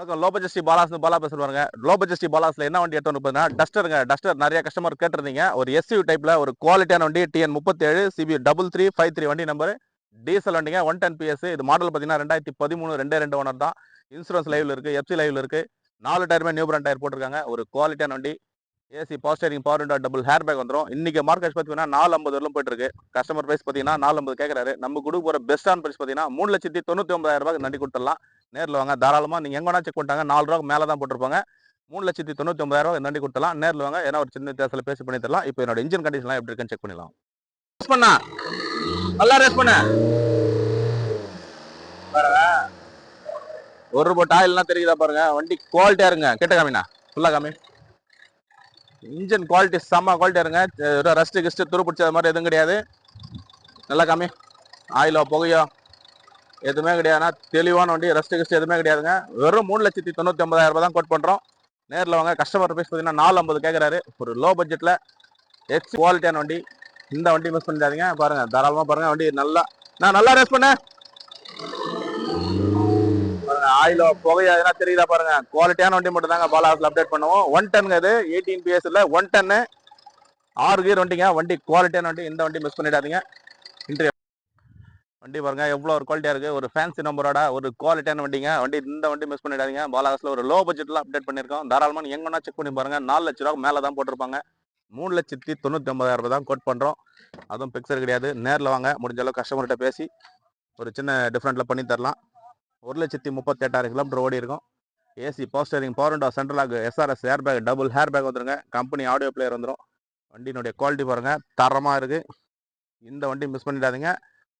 வணக்கம். Low budget Bala's Bala பேசுவாங்க low budget பாலாஸ்ல என்ன வண்டி எடுத்து வந்து டஸ்டருங்க டஸ்டர் நிறைய கஸ்டமர் கேட்டிருந்தீங்க. ஒரு எஸ்யூ டைப்ல ஒரு குவாலிட்டியான வண்டி டிஎன் முப்பத்தேழு CB double three five three வண்டி நம்பர் டீசல் வண்டிங்க ஒன் டென் பிஎஸ் இது மாடல் பார்த்தீங்கன்னா ரெண்டாயிரத்தி பதிமூணு ரெண்டே ரெண்டு ஓனர் தான். இன்சூரன்ஸ் லைவ்ல இருக்கு எஃப்சி லைவ்ல இருக்கு. நாலு டயருமே நியூ பிராண்ட் டயர் போட்டிருக்காங்க. ஒரு குவாலிட்டியான வண்டி. AC power steering power window double air bag வந்துடும் இன்றைக்கி மார்க்கெட் பார்த்தீங்கன்னா நாலு ஐம்பது வரலும் போயிட்டு இருக்கு கஸ்டமர் பிரைஸ் பார்த்தீங்கன்னா நாலு ஐம்பது கேட்கறாரு நம்ம கொடுக்க போகிற பெஸ்ட்டான ப்ரைஸ் பார்த்தீங்கன்னா மூணு லட்சத்தி தொண்ணூற்றி ஒன்பதாயிரம் ரூபாய்க்கு நண்டி கொடுத்துடலாம். நேரில் வாங்க. தாராளமாக நீங்கள் எங்கே செக் பண்ணிட்டாங்க. நாலு ரூபா மேலே தான் போட்டிருப்பாங்க. மூணு லட்சத்தி தொண்ணூற்றி ஒன்பதாயிரம் ரூபாய் நண்டி கொடுத்தலாம் நேரில் வாங்க. ஏன்னா ஒரு சின்ன வித்தியாசத்தில் பேசி பண்ணி தரலாம். இப்போ என்னோட இன்ஜின் கண்டிஷன்லாம் எப்படி இருக்குன்னு செக் பண்ணிடலாம். ரெஸ் பண்ணா? நல்லா ரேஸ் பண்ண. ஒரு ரூபாய் ஆயில்லாம் தெரியுதா பாருங்க. வண்டி குவாலிட்டியா இருங்க. கேட்ட காமிண்ணா. ஃபுல்லா காமி. இன்ஜின் குவாலிட்டி செம்ம குவாலிட்டியா இருங்க ரஸ்ட்டு கிஸ்ட்டு துரு பிடிச்சது மாதிரி எதுவும் கிடையாது. நல்லா கம்மி ஆயிலோ புகையோ எதுவுமே கிடையாதுன்னா தெளிவான வண்டி ரெஸ்ட் கிஸ்ட் எதுவுமே கிடையாதுங்க. வெறும் மூணு லட்சத்தி தொண்ணூற்றி ஒன்பதாயிரம் ரூபாய் தான் கோட் பண்ணுறோம் நேரில் வாங்க. கஸ்டமர் பேஸ் பார்த்தீங்கன்னா நாலு ஐம்பது கேட்குறாரு ஒரு லோ பட்ஜெட்டில் எக்ஸ் குவாலிட்டியான வண்டி. இந்த வண்டி மிஸ் பண்ணிடாதீங்க. பாருங்கள் தாராளமாக பாருங்கள் வண்டி நல்லா நான் நல்லா ரேஸ் பண்ணேன். ஆயிலோ புகையா எதனா தெரியுதா பாருங்க. குவாலிட்டியான வண்டி மட்டும் தாங்க பாலாஸ்ல அப்டேட் பண்ணுவோம். ஒன் டன்ங்க இது எயிட்டீன் பிஎஸ்ல ஒன் டன்னு ஆறு கீர் வண்டிங்க. வண்டி குவாலிட்டியான வண்டி இந்த வண்டி மிஸ் பண்ணிடாதீங்க. இன்றைய வண்டி பாருங்க எவ்வளோ ஒரு குவாலிட்டியா இருக்கு. ஒரு ஃபேன்சி நம்பரோட ஒரு குவாலிட்டியான வண்டிங்க. வண்டி இந்த வண்டி மிஸ் பண்ணிடாதீங்க. பாலாகாஸ்ல ஒரு லோ பட்ஜெட்ல அப்டேட் பண்ணிருக்கோம் தாராளமாக எங்கன்னா செக் பண்ணி பாருங்க. நாலு லட்ச ரூபா மேல தான் போட்டிருப்பாங்க. மூணு லட்சத்தி தொண்ணூத்தி ஒன்பதாயிரம் ரூபாய் தான் கோட் பண்றோம். அதுவும் பிக்சர் கிடையாது. நேரில் வாங்க. முடிஞ்ச அளவுக்கு கஸ்டமர்கிட்ட பேசி ஒரு சின்ன டிஃப்ரெண்ட்ல பண்ணி தரலாம். ஒரு லட்சத்தி முப்பத்தெட்டாயிரம் கிலோமீட்டர் ஓடி இருக்கும் AC power steering power window central SRS air bag double air bag வந்துருங்க. கம்பெனி ஆடியோ பிளேயர் வந்துடும் வண்டியினுடைய குவாலிட்டி பாருங்கள் தரமாக இருக்குது இந்த வண்டி மிஸ் பண்ணிடாதீங்க.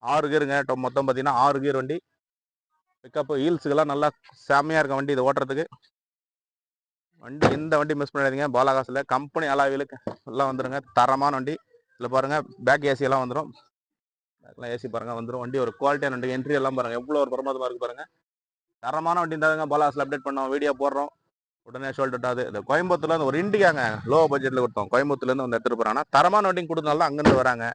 ஆறு கீருங்க மொத்தம் பார்த்தீங்கன்னா ஆறு கீர் வண்டி. பிக்கப் ஹீல்ஸுக்கெல்லாம் நல்லா செம்மையாக இருக்கும் வண்டி இது ஓட்டுறதுக்கு. வண்டி இந்த வண்டி மிஸ் பண்ணிடாதீங்க. பாலாகாசில் கம்பெனி அலாவிலுக்கு எல்லாம் வந்துடுங்க தரமான வண்டி. இதில் பாருங்கள் பேக் ஏசியெல்லாம் வந்துடும் அதெல்லாம் ஏசி பாருங்க வந்துடும் வண்டி ஒரு குவாலிட்டியான வண்டி. என்ட்ரி எல்லாம் பாருங்க. எவ்வளோ ஒரு பிரமாதமாக இருக்கு பாருங்க. தரமான வண்டி இருந்தாங்க பாலாகாசில் அப்டேட் பண்ணோம் வீடியோ போடுறோம். உடனே ஷோல்டர் அது. இந்த கோயம்புத்தூர்ல இருந்து ஒரு இண்டிகாங்க லோ பட்ஜெட்டில் கொடுத்தோம் கோயம்புத்தூர்லேருந்து வந்து எடுத்துகிட்டு போகிறாங்க தரமான வண்டி கொடுத்தனால தான் அங்கேருந்து வராங்க.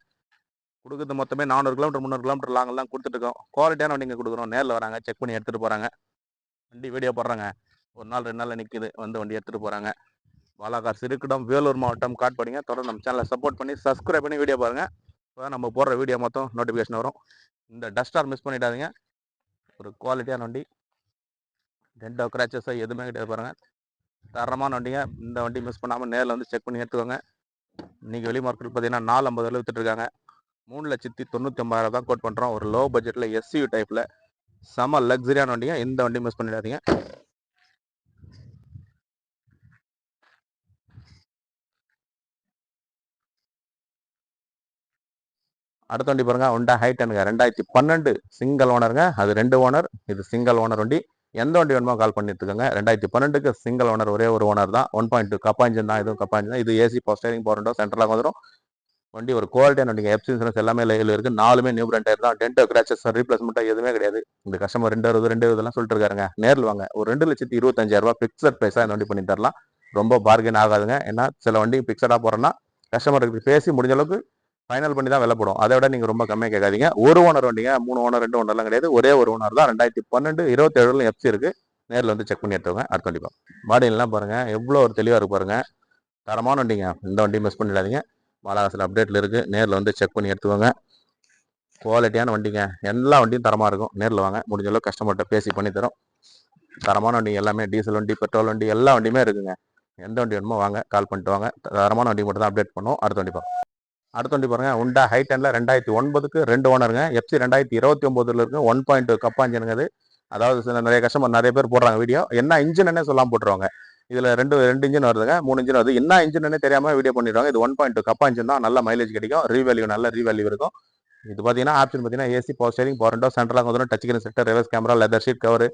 கொடுக்குறது மொத்தமே நானூறு கிலோமீட்டர் முந்நூறு கிலோமீட்டர் லாங்கெல்லாம் கொடுத்துட்டு இருக்கோம். குவாலிட்டியான வண்டிங்க கொடுக்குறோம். நேரில் வராங்க செக் பண்ணி எடுத்துகிட்டு போகிறாங்க வண்டி வீடியோ போடுறாங்க. ஒரு நாள் ரெண்டு நாளில் நிற்குது வந்து வண்டி எடுத்துகிட்டு போகிறாங்க பாலாகார் சிறுக்கிடம் வேலூர் மாவட்டம் காட்பாடிங்க. தொடர்ந்து நம்ம சேனலை சப்போர்ட் பண்ணி சப்ஸ்கிரைப் பண்ணி வீடியோ பாருங்கள் இப்போ நம்ம போடுற வீடியோ மொத்தம் நோட்டிஃபிகேஷன் வரும். இந்த டஸ்டார் மிஸ் பண்ணிடாதீங்க. ஒரு குவாலிட்டியான வண்டி. ரெண்டோ கிராச்சஸோ எதுவுமே கிடையாது பாருங்கள் தரமான வண்டிங்க. இந்த வண்டி மிஸ் பண்ணாமல் நேரில் வந்து செக் பண்ணி எடுத்துக்கோங்க இன்றைக்கி வெளி மார்க்கெட் பார்த்தீங்கன்னா நாலு ஐம்பது விலை வித்துட்டு மூணு லட்சத்தி தொண்ணூற்றி ஒன்பதாயிரம் தான் கோட் பண்ணுறோம் ஒரு லோ பட்ஜெட்டில் எஸ்யூ டைப்பில் செம லக்ஸரியான வண்டிங்க. இந்த வண்டி மிஸ் பண்ணிடாதீங்க. அடுத்த வண்டி பாருங்க ஹோண்டா ஹைட்டனுங்க ரெண்டாயிரத்தி பன்னெண்டு சிங்கிள் ஓனருங்க அது ரெண்டு ஓனர் இது சிங்கிள் ஓனர் வண்டி. எந்த வண்டி வேணுமோ கால் பண்ணிட்டு இருக்காங்க ரெண்டாயிரத்தி பன்னெண்டுக்கு சிங்கிள் ஓனர் ஒரே ஒரு ஓனர் தான். ஒன் பாயிண்ட் டூ கப்பாஞ்சன் தான். இதுவும் கப்பாஞ்சன் தான். இது ஏசி போஸ்டரிங் போகிறோம் சென்ட்ரலாக வந்துடும் வண்டி ஒரு குவாலிட்டியான வண்டிங்க. எஃப்சி இன்சூரன்ஸ் எல்லாமே லைவில் இருக்கு. நாலுமே நியூ பிராண்ட் டயர் தான். டென்டோ கிராச்சஸ் ரீப்ளேஸ்மெண்ட் எதுவுமே கிடையாது. இந்த கஸ்டமர் ரெண்டு அறுபது ரெண்டு இதெல்லாம் சொல்லிட்டு இருக்காருங்க. நேரில் வாங்க. ஒரு ரெண்டு லட்சத்தி இருபத்தஞ்சாயிரம் ரூபாய் பிக்சட் பிரைஸாக இந்த வண்டி பண்ணி தரலாம். ரொம்ப பார்கென் ஆகாதுங்க. ஏன்னா சில வண்டி பிக்சடாக போகிறோன்னா கஸ்டமருக்கு பேசி முடிஞ்ச அளவுக்கு ஃபைனல் பண்ணி தான் விலை போடும். அதை விட நீங்கள் ரொம்ப கம்மியாக கேட்காதீங்க. ஒரு ஓனர் வண்டிங்க மூணு ஓனர் ரெண்டு ஓனர்லாம் கிடையாது. ஒரே ஒரு ஓனர் தான். ரெண்டாயிரத்தி பன்னெண்டு இருபத்தேழுல எஃப்சி இருக்கு. நேரில் வந்து செக் பண்ணி எடுத்துவங்க அடுத்த வண்டி பாடியெல்லாம் பாருங்கள் எவ்வளோ ஒரு தெளிவாக இருக்கு பாருங்கள் தரமான வண்டிங்க. இந்த வண்டி மிஸ் பண்ணிடாதீங்க. பாலாகாசில் அப்டேட்டில் இருக்குது நேரில் வந்து செக் பண்ணி எடுத்துக்கோங்க. குவாலிட்டியான வண்டிங்க. எல்லா வண்டியும் தரமாக இருக்கும். நேரில் வாங்க. முடிஞ்ச அளவுக்கு கஸ்டமர்கிட்ட பேசி பண்ணி தரமான வண்டிங்க எல்லாமே டீசல் வண்டி பெட்ரோல் வண்டி எல்லா வண்டியுமே இருக்குங்க. எந்த வண்டி வேணுமோ வாங்க. கால் பண்ணிட்டு வாங்க. தரமான வண்டி மட்டும் தான் அப்டேட் பண்ணுவோம். அடுத்த வண்டி பார்ப்போம். அடுத்த வண்டி பாருங்க உண்டா ஹை டென்ல ரெண்டாயிரத்தி ஒன்பதுக்கு ரெண்டு ஓனருங்க எஃப்சி ரெண்டாயிரத்தி இருபத்தி ஒன்பதுல இருக்கு ஒன் பாயிண்ட் கப்பாஞ்சனுங்க அது அதாவது சில நிறைய கஸ்டமர் நிறைய பேர் போடுறாங்க வீடியோ என்ன இன்ஜின் சொல்லாம போட்டுருவாங்க. இதுல ரெண்டு ரெண்டு இன்ஜின் வருதுங்க மூணு இன்ஜின் வருது. என்ன இன்ஜின் தெரியாம வீடியோ பண்ணிடுவாங்க. இது ஒன் பாயிண்ட் கப்பா இன்ஜின் தான். நல்ல மைலேஜ் கிடைக்கும். ரீவேல்யூ நல்ல ரீவேல்யூ இருக்கும். இது பார்த்தீங்கன்னா ஆப்ஷன் பார்த்தீங்கன்னா AC power steering power window சென்ட்ரலாக வந்துடும் touch screen செட்டர் reverse camera leather seat cover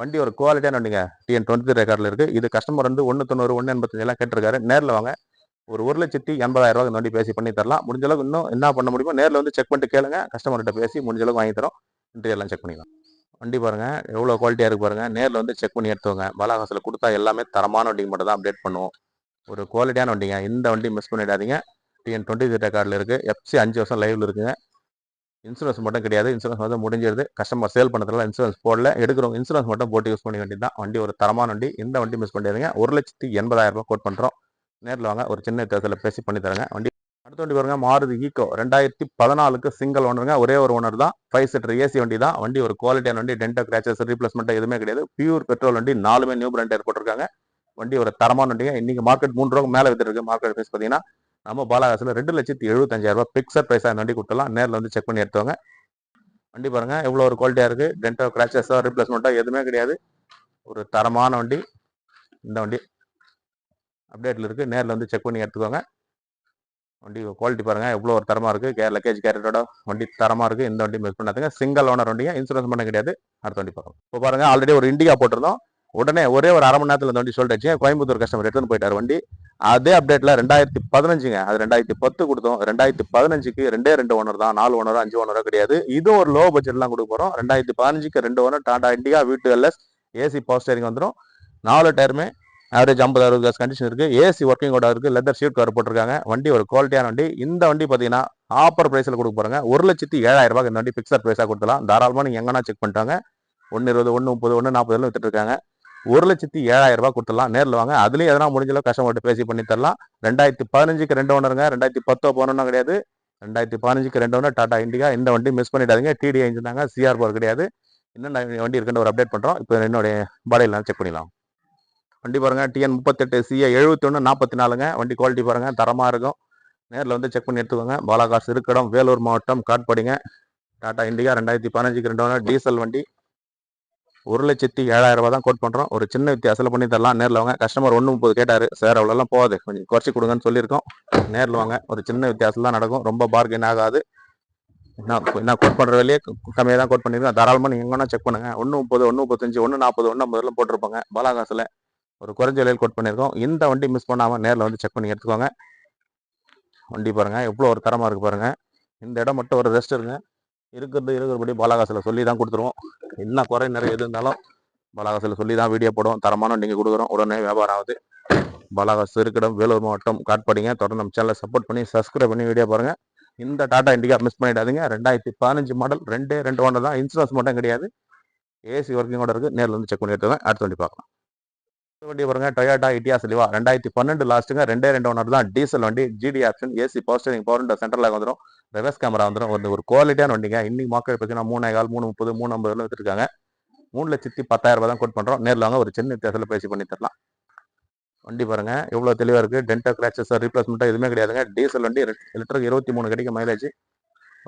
வண்டி ஒரு குவாலிட்டியான வண்டிங்க. டிஎன் டுவெண்ட்டி ரெக்கார்டில் இருக்குது இது கஸ்டமர் வந்து ஒன்று தொண்ணூறு ஒன்று எண்பத்தஞ்செல்லாம் கேட்டிருக்காரு. நேரில் வாங்க. ஒரு ஒரு லட்சத்தி எண்பதாயிரம் ரூபாய் நோண்டி வண்டி பேசி பண்ணி தரலாம். முடிஞ்ச அளவுக்கு இன்னும் என்ன பண்ண முடியுமோ நேரில் வந்து செக் பண்ணிட்டு கேளுங்க. கஸ்டமர்கிட்ட பேசி முடிஞ்ச அளவுக்கு வாங்கி தரோம். இன்டீரியர்லாம் எல்லாம் செக் பண்ணிக்கலாம். வண்டி பாருங்க எவ்வளோ குவாலிட்டியாக இருக்கு பாருங்க. நேரில் வந்து செக் பண்ணி எடுத்துவங்க பாலாகாசில் கொடுத்தா எல்லாமே தரமான வண்டிக்கு மட்டும் தான் அப்டேட் பண்ணுவோம். ஒரு குவாலிட்டியான வண்டிங்க. இந்த வண்டி மிஸ் பண்ணிடாதீங்க. டிஎன் டுவெண்ட்டி த்ரீ கார்டில் இருக்குது எஃப்சி அஞ்சு வருஷம் லைவில் இருக்குங்க. இன்சூரன்ஸ் மட்டும் கிடையாது. இன்சூரன்ஸ் வந்து முடிஞ்சிருது. கஸ்டமர் சேல் பண்ணதுல இன்சூரன்ஸ் போடல. எடுக்கிறவங்க இன்சூரன்ஸ் மட்டும் போட்டு யூஸ் பண்ண வேண்டியது தான் வண்டி ஒரு தரமான வண்டி. இந்த வண்டி மிஸ் பண்ணிடுங்க ஒரு லட்சத்தி எண்பதாயிரம் ரூபாய் கோட் பண்ணுறோம் நேரில் வாங்க. ஒரு சின்ன வித்தியாசத்தில் பேசி பண்ணி தரேங்க. வண்டி அடுத்த வண்டி பாருங்க. மாருதி ஈக்கோ ரெண்டாயிரத்தி பதினாலுக்கு சிங்கிள் ஓனருங்க ஒரே ஒரு ஓனர் தான். ஃபைவ் சீட்டர் ஏசி வண்டி தான். வண்டி ஒரு குவாலிட்டியான வண்டி. டென்டோ கிராச்சஸ் ரீப்ளேஸ்மெண்ட் எதுவுமே கிடையாது. பியூர் பெட்ரோல் வண்டி. நாலுமே நியூ பிராண்ட் போட்டிருக்காங்க. வண்டி ஒரு தரமான வண்டிங்க. இன்னைக்கு மார்க்கெட் மூணு ரூபா மேலே வித்துட்டு மார்க்கெட் ப்ரைஸ் பார்த்தீங்கன்னா நம்ம பாலாகாசில் ரெண்டு லட்சத்தி எழுபத்தஞ்சாயிரம் ரூபாய் பிக்சர் ப்ரைஸாக இந்த வண்டி கொடுத்தலாம் நேரில் வந்து செக் பண்ணி எடுத்துவாங்க வண்டி பாருங்க. எவ்வளோ ஒரு குவாலிட்டியாக இருக்குது டென்டோ கிராச்சஸோ ரீப்ளேஸ்மெண்ட்டோ எதுவுமே கிடையாது. ஒரு தரமான வண்டி. இந்த வண்டி அப்டேட்டில் இருக்கு. நேரில் வந்து செக் பண்ணி எடுத்துக்கோங்க. வண்டி குவாலிட்டி பாருங்க. எவ்வளோ ஒரு தரமா இருக்கு. கே லக்கேஜ் கேரட்டோட வண்டி தரமா இருக்கு. இந்த வண்டி மிஸ் பண்ணாதுங்க. சிங்கிள் ஓனர் வண்டிங்க. இன்சூரன்ஸ் பண்ண கிடையாது. அடுத்த வண்டி பார்க்கலாம் இப்போ பாருங்க. ஆல்ரெடி ஒரு இண்டிகா போட்டிருந்தோம். உடனே ஒரே ஒரு அரை மணி நேரத்தில் இந்த வண்டி சொல்லிட்டு கோயம்புத்தூர் கஸ்டமர் எடுத்துன்னு போயிட்டார் வண்டி. அதே அப்டேட்ல ரெண்டாயிரத்தி பதினஞ்சுங்க. அது ரெண்டாயிரத்தி பத்து கொடுத்தோம். ரெண்டாயிரத்தி பதினஞ்சுக்கு ரெண்டே ரெண்டு ஓனர் தான். நாலு ஓனரோ அஞ்சு ஓனரோ கிடையாது. இதுவும் ஒரு லோ பட்ஜெட்லாம் கொடுக்க போறோம். ரெண்டாயிரத்தி பதினஞ்சுக்கு ரெண்டு ஓனர் டாடா இண்டிகா வீட்டு எல்எஸ் ஏசி பவர் ஸ்டேரிங் வந்துடும் நாலு டயருமே ஆவரேஜ் ஐம்பது அறுபது காசு கண்டிஷன் இருக்குது ஏசி ஒர்க்கிங் கூட இருக்குது லெதர் ஷீட் கவர் போட்டிருக்காங்க. வண்டி ஒரு குவாலிட்டியான வண்டி. இந்த வண்டி பார்த்தீங்கன்னா ஆஃபர் ப்ரைஸில் கொடுக்க போகிறாங்க ஒரு லட்சத்தி ஏழாயிரம் ரூபாய் இந்த வண்டி பிக்சர் ப்ரைஸாக கொடுத்துலாம் தாராளமாக நீங்கள் எங்கன்னா செக் பண்ணிட்டாங்க. ஒன்று இருபது ஒன்று முப்பது ஒன்று நாற்பது எல்லாம் வித்துட்ருக்காங்க ஒரு லட்சத்தி ஏழாயிரம் ரூபாய் கொடுத்துடலாம். நேரில் வாங்க. அதுலேயும் எதனா முடிஞ்சளவு கஸ்டமர்கிட்ட பேசி பண்ணி தரலாம். ரெண்டாயிரத்தி பதினஞ்சுக்கு ரெண்டு ஒன்றுங்க ரெண்டாயிரத்தி பத்தோ போனோம்னா கிடையாது. ரெண்டாயிரத்தி பதினஞ்சுக்கு ரெண்டு ஒன்று டாடா இண்டிகா இந்த வண்டி மிஸ் பண்ணிடாதீங்க. டிடி இன்ஜினாங்க சிஆர் போர் கிடையாது. இன்னும் வண்டி இருக்குன்னு ஒரு அப்டேட் பண்ணுறோம் இப்போ என்னுடைய பாடையில் செக் பண்ணிடலாம். வண்டி பாருங்கள் டிஎன் முப்பத்தெட்டு சிஏ எழுபத்தி ஒன்று நாற்பத்தி நாலுங்க வண்டி குவாலிட்டி பாருங்கள் தரமாக இருக்கும். நேரில் வந்து செக் பண்ணி எடுத்துக்கோங்க. பாலாகாசு இருக்கடம் வேலூர் மாவட்டம் காட்பாடிங்க. டாடா இண்டிகா ரெண்டாயிரத்தி பதினஞ்சுக்கு ரெண்டு டீசல் வண்டி. ஒரு லட்சத்தி ஏழாயிரம் ரூபா தான் கோட் பண்ணுறோம் ஒரு சின்ன வித்தியாசத்தில் பண்ணி தரலாம். நேரில் வாங்க. கஸ்டமர் ஒன்று முப்பது கேட்டார். சார் அவ்வளோலாம் போகாது. கொஞ்சம் குறைச்சி கொடுங்கன்னு சொல்லியிருக்கோம். நேரில் வாங்க. ஒரு சின்ன வித்தியாசம் தான் நடக்கும். ரொம்ப பார்கெயின் ஆகாது. என்ன என்ன கோட் பண்ணுற வேலையே கம்மியாக தான் கோட் பண்ணியிருக்கேன் தாராளமாக நீங்கள் எங்கன்னா செக் பண்ணுங்க. ஒன்று முப்பது ஒன்று முப்பத்தஞ்சு ஒன்று நாற்பது ஒன்று ஐம்பதுலாம் போட்டிருப்பாங்க. பாலாகாசில் ஒரு குறைஞ்ச விலையில் கோட் பண்ணியிருக்கோம். இந்த வண்டி மிஸ் பண்ணாமல் நேரில் வந்து செக் பண்ணி எடுத்துக்கோங்க. வண்டி பாருங்கள் எவ்வளோ ஒரு தரமாக இருக்குது பாருங்கள் இந்த இடம் மட்டும் ஒரு ரெஸ்ட் இருங்க. இருக்கிறது இருக்கிறபடி பாலாகாசில் சொல்லி தான் கொடுத்துருவோம். என்ன குறை நிறைய எது இருந்தாலும் பாலாகாசில் சொல்லி தான் வீடியோ போடுவோம். தரமான நீங்கள் கொடுக்குறோம். உடனே வியாபாரம் ஆகுது. பாலாகாசு இருக்கிடம் வேலூர் மாவட்டம் காட்பாடிங்க. தொடர்ந்து நம்ம சேனலை சப்போர்ட் பண்ணி சப்ஸ்கிரைப் பண்ணி வீடியோ பாருங்கள் இந்த டாடா இண்டிகா மிஸ் பண்ணிடாதீங்க. ரெண்டாயிரத்தி பதினஞ்சு மாடல் ரெண்டே ரெண்டு ஒன்று தான். இன்சூரன்ஸ் மட்டும் கிடையாது. ஏசி ஒர்க்கிங்கோட இருக்கு. நேரில் வந்து செக் பண்ணி எடுத்துக்கோங்க. அடுத்த வண்டி பார்க்கலாம். வண்டி பாருங்க டொயோட்டா இட்டியா செலிவா ரெண்டாயிரத்தி பன்னெண்டு லாஸ்ட்டுங்க ரெண்டே ரெண்டு ஓனர் தான். டீசல் வண்டி GD option AC power steering power சென்டரில் வந்துடும் ரிவர்ஸ் கேமரா வந்துடும் ஒரு ஒரு குவாலிட்டியான வண்டிங்க. இன்னைக்கு மார்க்கெட் பார்த்தீங்கன்னா மூணு கால் மூணு முப்பது மூணு ஐம்பதுல வச்சிருக்காங்க மூணு லட்சத்தி பத்தாயிரம் ரூபாய் தான் கோட் பண்ணுறோம் நேரில் வாங்க ஒரு சின்ன வித்தியாசத்தில் பேசி பண்ணி தரலாம். வண்டி பாருங்க எவ்வளோ தெளிவாக இருக்குது டென்டோ கிராச்சஸ் ரீப்ளேஸ்மெண்ட்டாக எதுவுமே கிடையாதுங்க. டீசல் வண்டி லிட்டருக்கு இருபத்தி மூணு கிடைக்கும் மைலேஜ்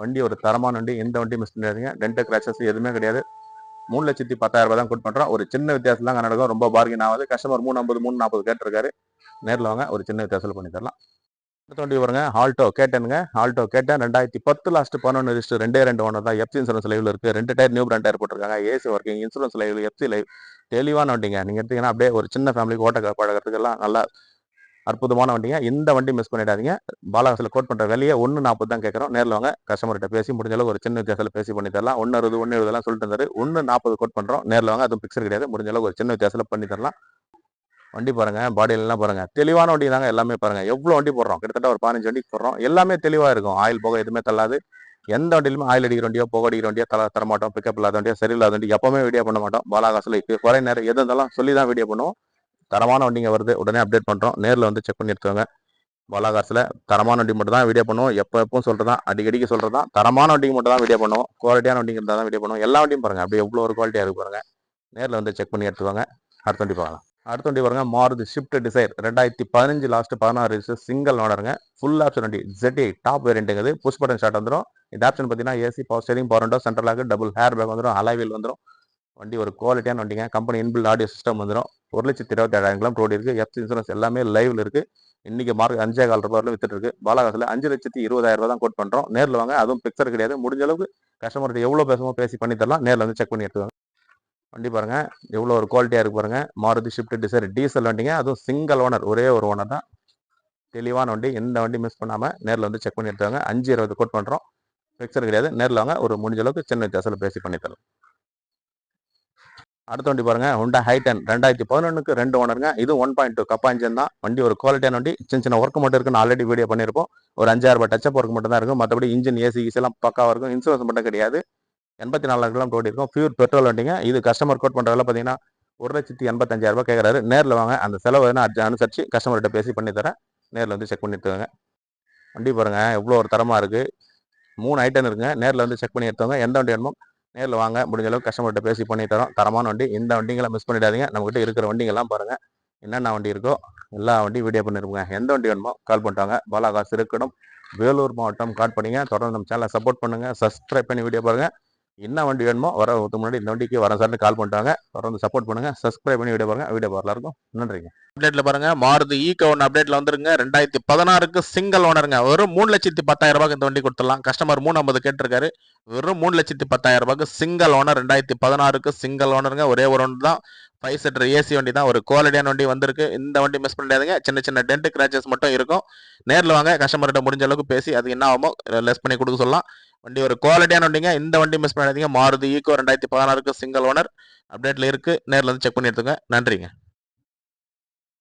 வண்டி ஒரு தரமான வண்டி. எந்த வண்டி மிஸ் பண்ணிடாதீங்க டென்டோ கிராச்சஸ் எதுவுமே கிடையாது. மூணு லட்சத்தி பத்தாயிரம் ரூபாய் தான் கோட் பண்றோம். ஒரு சின்ன வித்தியாசம் தான் நடக்கும் ரொம்ப பார்கின் ஆகுது. கஸ்டமர் மூணு ஐம்பது மூணு நாற்பது கேட்டிருக்காரு. நேரில் வாங்க ஒரு சின்ன வித்தியாசத்தில் பண்ணி தரலாம். அடுத்த வண்டி பாருங்க ஆல்டோ கேட்டனுங்க ஆல்டோ ரெண்டாயிரத்தி பத்து லாஸ்ட் பதினொன்று லிஸ்ட் ரெண்டே ரெண்டு ஒன்று தான். எஃப்சி இன்சூரன்ஸ் லைவ்ல இருக்கு. ரெண்டு டயர் நியூ பிராண்ட் டயர் போட்டிருக்காங்க. AC working insurance live FC live தெளிவான வண்டிங்க. நீங்க எடுத்தீங்கன்னா அப்படியே ஒரு சின்ன ஃபேமிலிக்கு ஓட்ட பழகிறதுக்கெல்லாம் நல்லா அற்புதமான வண்டிங்க. இந்த வண்டி மிஸ் பண்ணிடாதீங்க. பாலகாசில் கோட் பண்ணுற வெளியே ஒன்று நாற்பது தான் கேட்குறோம். நேரில் வாங்க. கஸ்டமர்கிட்ட பேசி முடிஞ்ச அளவுக்கு ஒரு சின்ன வித்தியாசத்தில் பேசி பண்ணி தரலாம். ஒன்று அறுபது ஒன்று எழுபதுலாம் சொல்லிட்டு இருந்தாரு. ஒன்று நாற்பது கோட் பண்ணுறோம் நேரில் வாங்க. அதுவும் பிக்சர் கிடையாது. முடிஞ்சளவு ஒரு சின்ன வித்தியாசத்தில் பண்ணி தரலாம். வண்டி பாருங்க. பாடியிலலாம் பாருங்க. தெளிவான வண்டி தாங்க எல்லாமே பாருங்க. எவ்வளோ வண்டி போடுறோம்? கிட்டத்தட்ட ஒரு பதினஞ்சு வண்டி போடுறோம். எல்லாமே தெளிவாக இருக்கும். ஆயில் போக எதுவுமே தள்ளாது. எந்த வண்டியிலுமே ஆயில் அடிக்கிற வண்டியோ புகை அடிக்கிற வண்டியோ தர தரமாட்டோம். பிக்கப் இல்லாத வண்டியோ சரியில்லாத வண்டி எப்பவுமே வீடியோ பண்ண மாட்டோம். பாலாகாசில் குறை நேரம் எது இருந்தாலும் சொல்லி தான் வீடியோ பண்ணுவோம். தரமான வண்டிங்க வருது. உடனே அப்டேட் பண்ணுறோம் நேரில் வந்து செக் பண்ணி எடுத்துக்கோங்க. பாலாகாசில் தரமான வண்டி மட்டும் தான் வீடியோ பண்ணுவோம். எப்போ எப்பவும் சொல்றதான் அடிக்கடிக்கு சொல்றதான் தரமான வண்டிக்கு மட்டும் தான் வீடியோ பண்ணுவோம். குவாலிட்டியான வண்டிங்க இருந்தால் தான் வீடியோ பண்ணுவோம். எல்லா வண்டியும் பாருங்கள் அப்படியே எவ்வளோ ஒரு குவாலிட்டியாக இருக்கு பாருங்கள் நேரில் வந்து செக் பண்ணி எடுத்துக்கோங்க. அடுத்த வண்டி பார்க்கலாம். அடுத்த வண்டி பாருங்க. மாருதி ஷிஃப்ட் டிசைர் ரெண்டாயிரத்தி பதினஞ்சு லாஸ்ட் பதினாறு சிங்கிள் ஓனருங்க. ஃபுல் ஆப்ஷன் வண்டி. ஜெட்டி டாப் வேரியண்ட்டுங்குது புஷ் பட்டன் ஸ்டார்ட் வந்துடும் இந்த ஆப்ஷன் பார்த்தீங்கன்னா AC power steering power window double air bag வந்துடும் அலைவில் வந்துடும் வண்டி ஒரு குவாலிட்டியான வண்டிங்க. கம்பெனி இன்பில் ஆடியோ சிஸ்டம் வந்துடும் ஒரு லட்சத்தி இருபத்தி ஏழாயிரம் கிலோமீட்டர் ஓடி இருக்கு இன்சூரன்ஸ் எல்லாமே லைவில் இருக்குது இன்னைக்கு மார்க் அஞ்சே கால் ரூபாயில் வித்துட்டு இருக்கு. பாலகாசில் அஞ்சு லட்சத்தி இருபதாயிரம் ரூபா தான் கோட் பண்ணுறோம் நேரில் வாங்க. அதுவும் பிக்சர் கிடையாது. முடிஞ்ச அளவுக்கு கஸ்டமர்கிட்ட எவ்வளோ பேசுமோ பேசி பண்ணி தரலாம். நேரில் வந்து செக் பண்ணி எடுத்துவாங்க வண்டி பாருங்கள் எவ்வளோ ஒரு குவாலிட்டியாக இருக்கு பாருங்கள் மாருதி ஷிஃப்ட் டிசைர் டீசல் வண்டிங்க. அதுவும் சிங்கிள் ஓனர் ஒரே ஒரு ஓனர் தான். தெளிவான வண்டி. எந்த வண்டி மிஸ் பண்ணாமல் நேரில் வந்து செக் பண்ணி எடுத்துவாங்க அஞ்சு இருபது கோட் பண்ணுறோம் பிக்சர் கிடையாது. நேரில் வாங்க. ஒரு முடிஞ்ச அளவுக்கு சின்ன வித்தியாசத்தில் பேசி பண்ணித்தரலாம் அடுத்த வண்டி பாருங்க ஹுண்டா ஹைடன் ரெண்டாயிரத்தி பதினொன்றுக்கு ரெண்டு ஓனருங்க. இது ஒன் பாயிண்ட் டூ கப்பா தான். வண்டி ஒரு குவாலிட்டியான வண்டி. சின்ன சின்ன ஒர்க் மட்டும் இருக்குன்னு ஆல்ரெடி வீடியோ பண்ணியிருப்போம். ஒரு அஞ்சாயிரம் ரூபாய் டச்சப் ஒர்க் மட்டும் தான் இருக்கும் மற்றபடி இன்ஜின் ஏசி ஈசி பக்காவாக இருக்கும். இன்சூரன்ஸ் மட்டும் கிடையாது. எண்பத்தி நாலாயிரம் கிலோமீட்டர் ஓடி இருக்கும். பியூர் பெட்ரோல் வண்டிங்க. இது கஸ்டமர் கோட் பண்ணுறதுல பார்த்தீங்கன்னா ஒரு லட்சத்தி எண்பத்தஞ்சாயிரம் ரூபாய் கேட்குறாரு நேரில் வாங்க. அந்த செலவு எதுனா அனுசரிச்சு கஸ்டமர்கிட்ட பேசி பண்ணி தரேன். நேரில் வந்து செக் பண்ணி எடுத்துக்கோங்க. வண்டி பாருங்க. எவ்வளோ ஒரு தரமாக இருக்குது மூணு ஐட்டம் இருக்குங்க. நேரில் வந்து செக் பண்ணி எடுத்தவங்க எந்த வண்டி வேணுமோ நேரில் வாங்க. முடிஞ்ச அளவுக்கு கஸ்டமர்கிட்ட பேசி பண்ணி தரோம். தரமான வண்டி இந்த வண்டிங்களை மிஸ் பண்ணிடாதீங்க. நம்மகிட்ட இருக்கிற வண்டிங்கெல்லாம் பாருங்கள் என்னென்ன வண்டி இருக்கோ எல்லா வண்டியும் வீடியோ பண்ணிருப்போங்க. எந்த வண்டி வேணுமோ கால் பண்ணிட்டாங்க. பாலாகாசு இருக்கணும் வேலூர் மாவட்டம் கால் பண்ணிங்க தொடர்ந்து நம்ம சேனலை சப்போர்ட் பண்ணுங்க. சப்ஸ்கிரைப் பண்ணி வீடியோ பாருங்கள் என்ன வண்டி வேணுமோ வர முன்னாடி இந்த வண்டிக்கு வர சார்னு கால் பண்ணிட்டாங்க. தொடர்ந்து சப்போர்ட் பண்ணுங்க. சப்ஸ்கிரைப் பண்ணி வீடியோ பாருங்க. வீடியோ பார்க்கலாம் இருக்கும் நன்றிங்க. அப்டேட்ல பாருங்க. மாருதி ஈகோ ஒன்று அப்டேட்ல வந்துருங்க. ரெண்டாயிரத்தி பதினாறுக்கு சிங்கிள் ஓனருங்க வெறும் மூணு லட்சத்தி பத்தாயிரம் ரூபாய்க்கு இந்த வண்டி கொடுத்துடலாம். கஸ்டமர் மூணு ஐம்பது கேட்டிருக்காரு. வெறும் மூணு லட்சத்தி பத்தாயிரம் ரூபாய்க்கு சிங்கிள் ஓனர் ரெண்டாயிரத்தி பதினாறுக்கு சிங்கிள் ஓனருங்க ஒரே ஒரு ஒன்று தான். ஃபைவ் சீட்டர் ஏசி வண்டி தான். ஒரு குவாலிட்டியான வண்டி வந்திருக்கு. இந்த வண்டி மிஸ் பண்ணாதுங்க. சின்ன சின்ன டென்ட் கிராச்சஸ் மட்டும் இருக்கும். நேரில் வாங்க. கஸ்டமர்கிட்ட முடிஞ்ச அளவுக்கு பேசி அது என்ன ஆகுமோ லெஸ் பண்ணி கொடுக்க சொல்லலாம். வண்டி ஒரு குவாலிட்டியான வண்டிங்க. இந்த வண்டி மிஸ் பண்ணாதீங்க. மாருதி ஈகோ ரெண்டாயிரத்தி பதினாறுக்கு சிங்கிள் ஓனர் அப்டேட்டில் இருக்குது நேரில் வந்து செக் பண்ணி எடுத்துங்க நன்றிங்க.